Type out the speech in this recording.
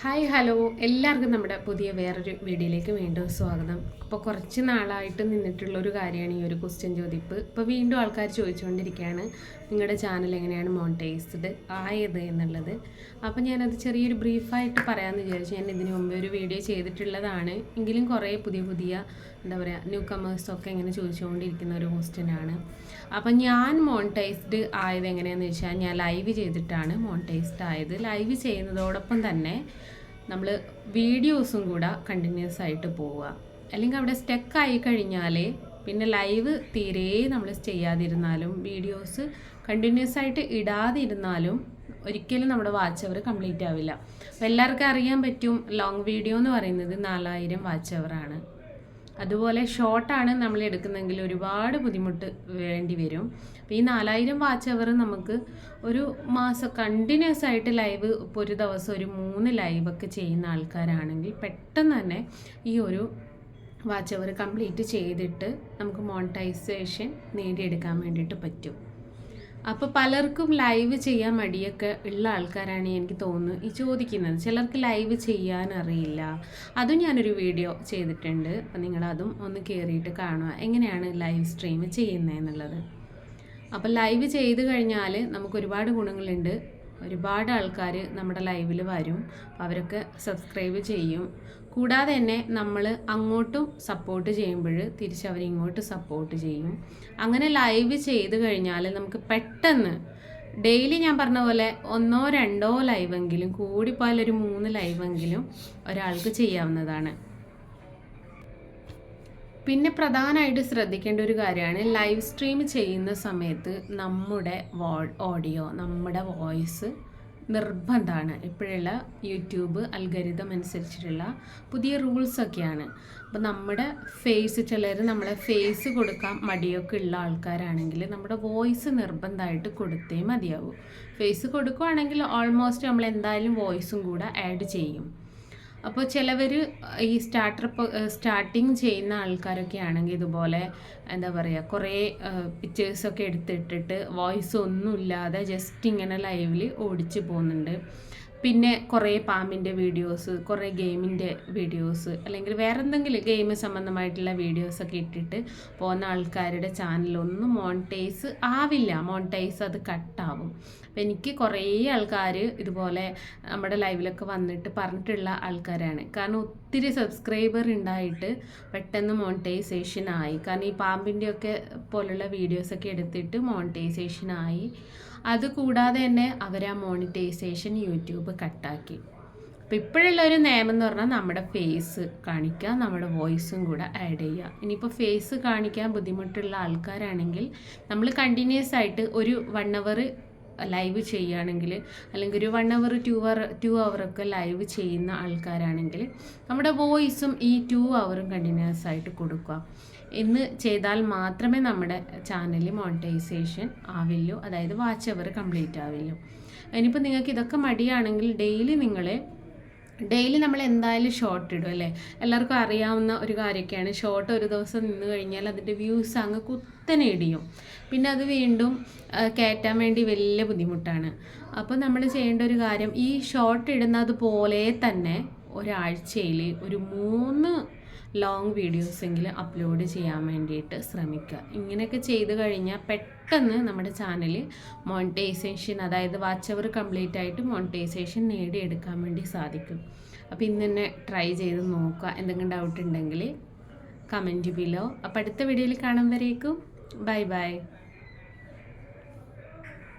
Hi hello. എല്ലാവർക്കും നമ്മുടെ പുതിയ വേറൊരു വീഡിയോയിലേക്ക് വീണ്ടും സ്വാഗതം. അപ്പോൾ കുറച്ച് നാളായിട്ട് നിന്നിട്ടുള്ള ഒരു കാര്യമാണ് ഈ ഒരു ക്വസ്റ്റ്യൻ ചോദിപ്പ്. ഇപ്പോൾ വീണ്ടും ആൾക്കാർ ചോദിച്ചുകൊണ്ടിരിക്കുകയാണ് നിങ്ങളുടെ ചാനൽ എങ്ങനെയാണ് മോണിറ്റൈസ്ഡ് ആയത് എന്നുള്ളത്? അപ്പോൾ ഞാനത് ചെറിയൊരു ബ്രീഫായിട്ട് പറയാമെന്ന് വിചാരിച്ചു. ഞാൻ ഇതിനു മുമ്പ് ഒരു വീഡിയോ ചെയ്തിട്ടുള്ളതാണ്. എങ്കിലും കുറേ പുതിയ പുതിയ എന്താ പറയുക ന്യൂ കമേഴ്സൊക്കെ ഇങ്ങനെ ചോദിച്ചുകൊണ്ടിരിക്കുന്ന ഒരു ക്വസ്റ്റ്യനാണ് അപ്പം ഞാൻ മോണിറ്റൈസ്ഡ് ആയത് എങ്ങനെയാണെന്ന് വെച്ചാൽ ഞാൻ ലൈവ് ചെയ്തിട്ടാണ് മോണിറ്റൈസ്ഡ് ആയത്. ലൈവ് ചെയ്യുന്നതോടൊപ്പം തന്നെ നമ്മൾ വീഡിയോസും കൂടെ കണ്ടിന്യൂസ് ആയിട്ട് പോവുക. അല്ലെങ്കിൽ അവിടെ സ്റ്റക്ക് ആയി കഴിഞ്ഞാൽ പിന്നെ ലൈവ് തീരെ നമ്മൾ ചെയ്യാതിരുന്നാലും വീഡിയോസ് കണ്ടിന്യൂസ് ആയിട്ട് ഇടാതിരുന്നാലും ഒരിക്കലും നമ്മുടെ വാച്ച് അവർ കംപ്ലീറ്റ് ആവില്ല. അപ്പോൾ എല്ലാവർക്കും അറിയാൻ പറ്റും ലോങ് വീഡിയോ എന്ന് പറയുന്നത് നാലായിരം വാച്ച് അവറാണ് അതുപോലെ ഷോർട്ടാണ് നമ്മൾ എടുക്കുന്നതെങ്കിൽ ഒരുപാട് ബുദ്ധിമുട്ട് വേണ്ടി വരും. അപ്പോൾ ഈ നാലായിരം വാച്ച് അവർ നമുക്ക് ഒരു മാസം കണ്ടിന്യൂസ് ആയിട്ട് ലൈവ് ഇപ്പോൾ ഒരു ദിവസം ഒരു മൂന്ന് ലൈവൊക്കെ ചെയ്യുന്ന ആൾക്കാരാണെങ്കിൽ പെട്ടെന്ന് തന്നെ ഈ ഒരു വാച്ച് അവർ കംപ്ലീറ്റ് ചെയ്തിട്ട് നമുക്ക് മോണിറ്റൈസേഷൻ നേടിയെടുക്കാൻ വേണ്ടിയിട്ട് പറ്റും. അപ്പോൾ പലർക്കും ലൈവ് ചെയ്യാൻ മടിയൊക്കെ ഉള്ള ആൾക്കാരാണ് എനിക്ക് തോന്നുന്നു. ഈ ചോദിക്കുന്നത് ചിലർക്ക് ലൈവ് ചെയ്യാൻ അറിയില്ല. അതും ഞാനൊരു വീഡിയോ ചെയ്തിട്ടുണ്ട്. അപ്പം നിങ്ങളതും ഒന്ന് കയറിയിട്ട് കാണുക. എങ്ങനെയാണ് ലൈവ് സ്ട്രീം ചെയ്യുന്നതെന്നുള്ളത് അപ്പോൾ ലൈവ് ചെയ്ത് കഴിഞ്ഞാൽ നമുക്ക് ഒരുപാട് ഗുണങ്ങളുണ്ട്. ഒരുപാട് ആൾക്കാർ നമ്മുടെ ലൈവിൽ വരും. അപ്പോൾ അവരൊക്കെ സബ്സ്ക്രൈബ് ചെയ്യും. കൂടാതെ തന്നെ നമ്മൾ അങ്ങോട്ടും സപ്പോർട്ട് ചെയ്യുമ്പോൾ തിരിച്ച് അവർ ഇങ്ങോട്ട് സപ്പോർട്ട് ചെയ്യും. അങ്ങനെ ലൈവ് ചെയ്ത് കഴിഞ്ഞാൽ നമുക്ക് പെട്ടെന്ന് ഡെയിലി ഞാൻ പറഞ്ഞ പോലെ ഒന്നോ രണ്ടോ ലൈവെങ്കിലും കൂടിപ്പോയാൽ ഒരു മൂന്ന് ലൈവെങ്കിലും ഒരാൾക്ക് ചെയ്യാവുന്നതാണ്. പിന്നെ പ്രധാനമായിട്ട് ശ്രദ്ധിക്കേണ്ട ഒരു കാര്യമാണ് ലൈവ് സ്ട്രീം ചെയ്യുന്ന സമയത്ത് നമ്മുടെ ഓഡിയോ നമ്മുടെ വോയിസ് നിർബന്ധമാണ്. ഇപ്പോഴുള്ള യൂട്യൂബ് അൽഗരിതം അനുസരിച്ചിട്ടുള്ള പുതിയ റൂൾസൊക്കെയാണ് അപ്പോൾ നമ്മുടെ ഫേസ് ചിലർ നമ്മളെ ഫേസ് കൊടുക്കാൻ മടിയൊക്കെ ഉള്ള ആൾക്കാരാണെങ്കിൽ നമ്മുടെ വോയിസ് നിർബന്ധമായിട്ട് കൊടുത്തേ മതിയാവൂ. ഫേസ് കൊടുക്കുകയാണെങ്കിൽ ഓൾമോസ്റ്റ് നമ്മൾ എന്തായാലും വോയിസും കൂടെ ആഡ് ചെയ്യും. അപ്പോൾ ചിലവർ ഈ സ്റ്റാർട്ടർ സ്റ്റാർട്ടിങ് ചെയ്യുന്ന ആൾക്കാരൊക്കെ ആണെങ്കിൽ ഇതുപോലെ എന്താ പറയുക കുറേ പിക്ചേഴ്സൊക്കെ എടുത്തിട്ടിട്ട് വോയിസ് ഒന്നുമില്ലാതെ ജസ്റ്റ് ഇങ്ങനെ ലൈവിൽ ഓടിച്ചു പോകുന്നുണ്ട്. പിന്നെ കുറേ പാമ്പിന്റെ വീഡിയോസ് കുറേ ഗെയിമിന്റെ വീഡിയോസ് അല്ലെങ്കിൽ വേറെ എന്തെങ്കിലും ഗെയിം സംബന്ധമായിട്ടുള്ള വീഡിയോസൊക്കെ ഇട്ടിട്ട് പോകുന്ന ആൾക്കാരുടെ ചാനലൊന്നും മോണിറ്റൈസ് ആവില്ല. മോണിറ്റൈസ് അത് കട്ടാവും അപ്പം എനിക്ക് കുറേ ആൾക്കാർ ഇതുപോലെ നമ്മുടെ ലൈവിലൊക്കെ വന്നിട്ട് പറഞ്ഞിട്ടുള്ള ആൾക്കാരാണ്. കാരണം ഒത്തിരി സബ്സ്ക്രൈബർ ഉണ്ടായിട്ട് പെട്ടെന്ന് മോണിറ്റൈസേഷൻ ആയി. കാരണം ഈ പാമ്പിന്റെയൊക്കെ പോലുള്ള വീഡിയോസൊക്കെ എടുത്തിട്ട് മോണിറ്റൈസേഷൻ ആയി. അതുകൂടാതെ തന്നെ അവർ ആ മോണിറ്റൈസേഷൻ യൂട്യൂബ് കട്ടാക്കി. അപ്പോൾ ഇപ്പോഴുള്ള ഒരു നിയമം എന്ന് പറഞ്ഞാൽ നമ്മുടെ ഫേസ് കാണിക്കുക നമ്മുടെ വോയിസും കൂടെ ആഡ് ചെയ്യുക. ഇനിയിപ്പോൾ ഫേസ് കാണിക്കാൻ ബുദ്ധിമുട്ടുള്ള ആൾക്കാരാണെങ്കിൽ നമ്മൾ കണ്ടിന്യൂസ് ആയിട്ട് ഒരു വൺ അവർ ലൈവ് ചെയ്യുകയാണെങ്കിൽ അല്ലെങ്കിൽ ഒരു one hour two hour two അവറൊക്കെ live ചെയ്യുന്ന ആൾക്കാരാണെങ്കിൽ നമ്മുടെ വോയിസും ഈ ടു അവറും കണ്ടിന്യൂസ് ആയിട്ട് കൊടുക്കുക. എന്ന് ചെയ്താൽ മാത്രമേ നമ്മുടെ ചാനൽ മോണിറ്റൈസേഷൻ ആവില്ലൂ അതായത് വാച്ച് അവർ കംപ്ലീറ്റ് ആവില്ലൂ ഇനിയിപ്പോൾ നിങ്ങൾക്ക് ഇതൊക്കെ മടിയാണെങ്കിൽ ഡെയിലി നിങ്ങൾ ഡെയിലി നമ്മൾ എന്തായാലും ഷോർട്ട് ഇടും അല്ലേ? എല്ലാവർക്കും അറിയാവുന്ന ഒരു കാര്യമൊക്കെയാണ്. ഷോർട്ട് ഒരു ദിവസം നിന്ന് കഴിഞ്ഞാൽ അതിന്റെ വ്യൂസ് അങ്ങ് കുത്തനെ ഇടിയും. പിന്നെ അത് വീണ്ടും കയറ്റാൻ വേണ്ടി വലിയ ബുദ്ധിമുട്ടാണ്. അപ്പോൾ നമ്മൾ ചെയ്യേണ്ട ഒരു കാര്യം ഈ ഷോർട്ട് ഇടുന്നത് പോലെ തന്നെ ഒരാഴ്ചയിൽ ഒരു മൂന്ന് ലോങ് വീഡിയോസെങ്കിലും അപ്ലോഡ് ചെയ്യാൻ വേണ്ടിയിട്ട് ശ്രമിക്കുക. ഇങ്ങനെയൊക്കെ ചെയ്ത് കഴിഞ്ഞാൽ പെട്ടെന്ന് നമ്മുടെ ചാനൽ മോണിറ്റൈസേഷൻ അതായത് വാച്ച് അവർ കംപ്ലീറ്റ് ആയിട്ട് മോണിറ്റൈസേഷൻ നേടിയെടുക്കാൻ വേണ്ടി സാധിക്കും. അപ്പോൾ ഇന്ന് തന്നെ ട്രൈ ചെയ്ത് നോക്കുക. എന്തെങ്കിലും ഡൗട്ട് ഉണ്ടെങ്കിൽ കമന്റ് ബിലോ അപ്പോൾ അടുത്ത വീഡിയോയിൽ കാണാൻ വരേക്കും ബൈ ബൈ